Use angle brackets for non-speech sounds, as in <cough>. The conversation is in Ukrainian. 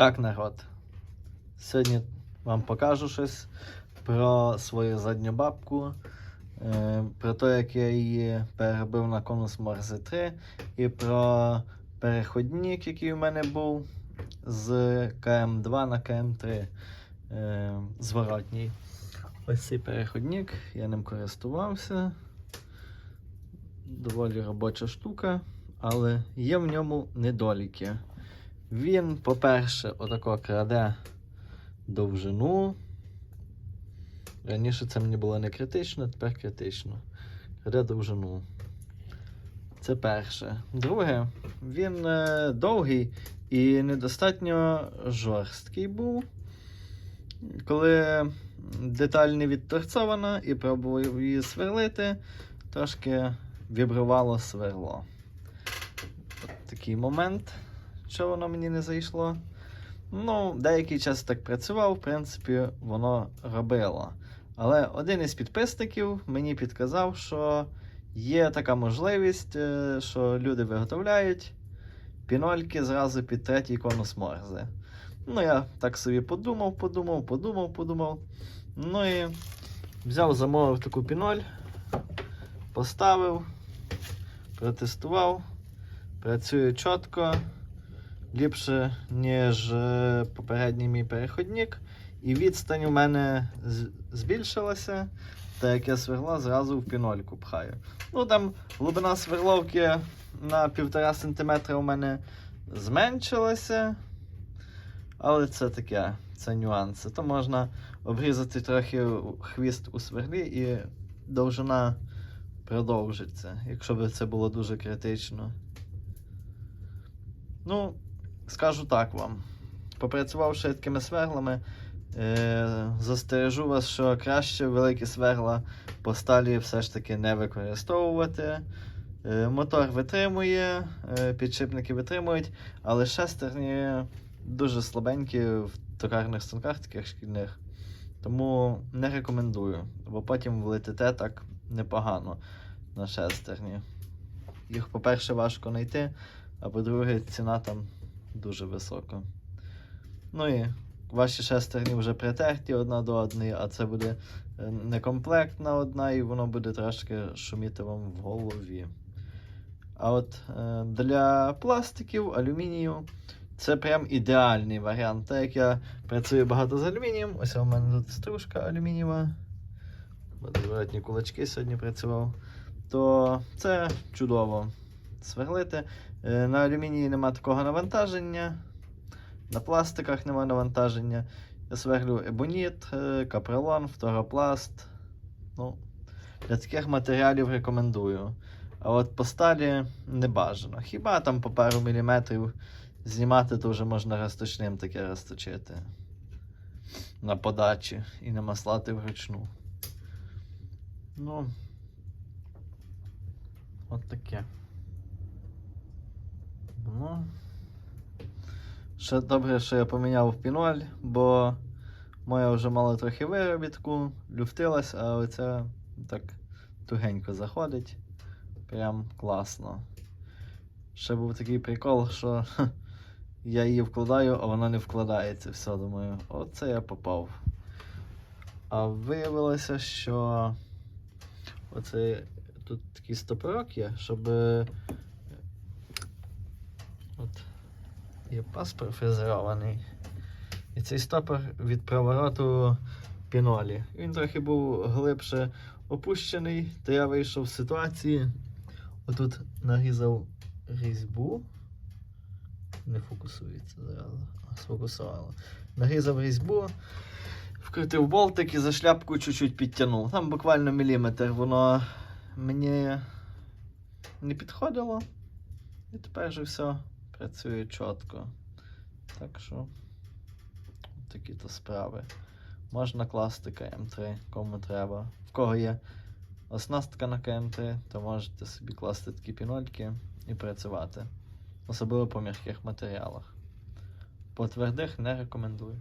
Так, народ. Сьогодні вам покажу щось про свою задню бабку, е, про те, як я її переробив на конус Морзе 3, і про переходник, який у мене був з КМ2 на КМ3 е, зворотній. Ось цей переходник, я ним користувався. Доволі робоча штука, але є в ньому недоліки. Він, по-перше, отако краде довжину. Раніше це мені було не критично, тепер критично. Краде довжину. Це перше. Друге, він е, довгий і недостатньо жорсткий був. Коли деталь не відторцована і пробував її сверлити, трошки вібрувало сверло. От такий момент що воно мені не зайшло. Ну, деякий час так працював, в принципі, воно робило. Але один із підписників мені підказав, що є така можливість, е, що люди виготовляють пінольки зразу під третій конус морзи. Ну, я так собі подумав, подумав, подумав, подумав. Ну і взяв, замовив таку піноль, поставив, протестував, працює чітко ліпше, ніж е, попередній мій переходник. І відстань у мене збільшилася, так як я сверла зразу в пінольку пхаю. Ну там глибина сверловки на 1,5 см у мене зменшилася. Але це таке, це нюанси. То можна обрізати трохи хвіст у сверлі і довжина продовжиться, якщо б це було дуже критично. Ну, скажу так вам. Попрацювавши такими сверлами, е, застережу вас, що краще великі сверла по сталі все ж таки не використовувати. Е, мотор витримує, е, підшипники витримують, але шестерні дуже слабенькі в токарних станках, таких шкільних. Тому не рекомендую, бо потім влетите так непогано на шестерні. Їх, по-перше, важко знайти, а по-друге, ціна там дуже висока. Ну і ваші шестерні вже притерті одна до одної, а це буде е, некомплектна одна, і воно буде трошки шуміти вам в голові. А от е, для пластиків, алюмінію, це прям ідеальний варіант. Так як я працюю багато з алюмінієм, ось у мене тут стружка алюмінієва. Зворотні кулачки сьогодні працював. То це чудово сверлити. Е, На алюмінії нема такого навантаження, на пластиках нема навантаження. Я сверлю ебоніт, е, фторопласт. Ну, для таких матеріалів рекомендую. А от по сталі не бажано. Хіба там по пару міліметрів знімати, то вже можна розточним таке розточити. На подачі і не маслати вручну. Ну, от таке. Ну. Ще добре, що я поміняв піноль, бо моя вже мала трохи виробітку, люфтилась, а оця так тугенько заходить. Прям класно. Ще був такий прикол, що <laughs> я її вкладаю, а вона не вкладається. Все, думаю, оце я попав. А виявилося, що оце тут такий стопорок є, щоб От є паспорт фрезерований. І цей стопор від провороту пінолі. Він трохи був глибше опущений, то я вийшов з ситуації. Отут нарізав різьбу. Не фокусується зразу. А, Сфокусувало. Нарізав різьбу, вкрутив болтик і за шляпку чуть-чуть підтягнув. Там буквально міліметр воно мені не підходило. І тепер вже все працює чітко. Так що такі то справи. Можна класти КМ3, кому треба. В кого є оснастка на КМ3, то можете собі класти такі пінольки і працювати. Особливо по м'яких матеріалах. По твердих не рекомендую.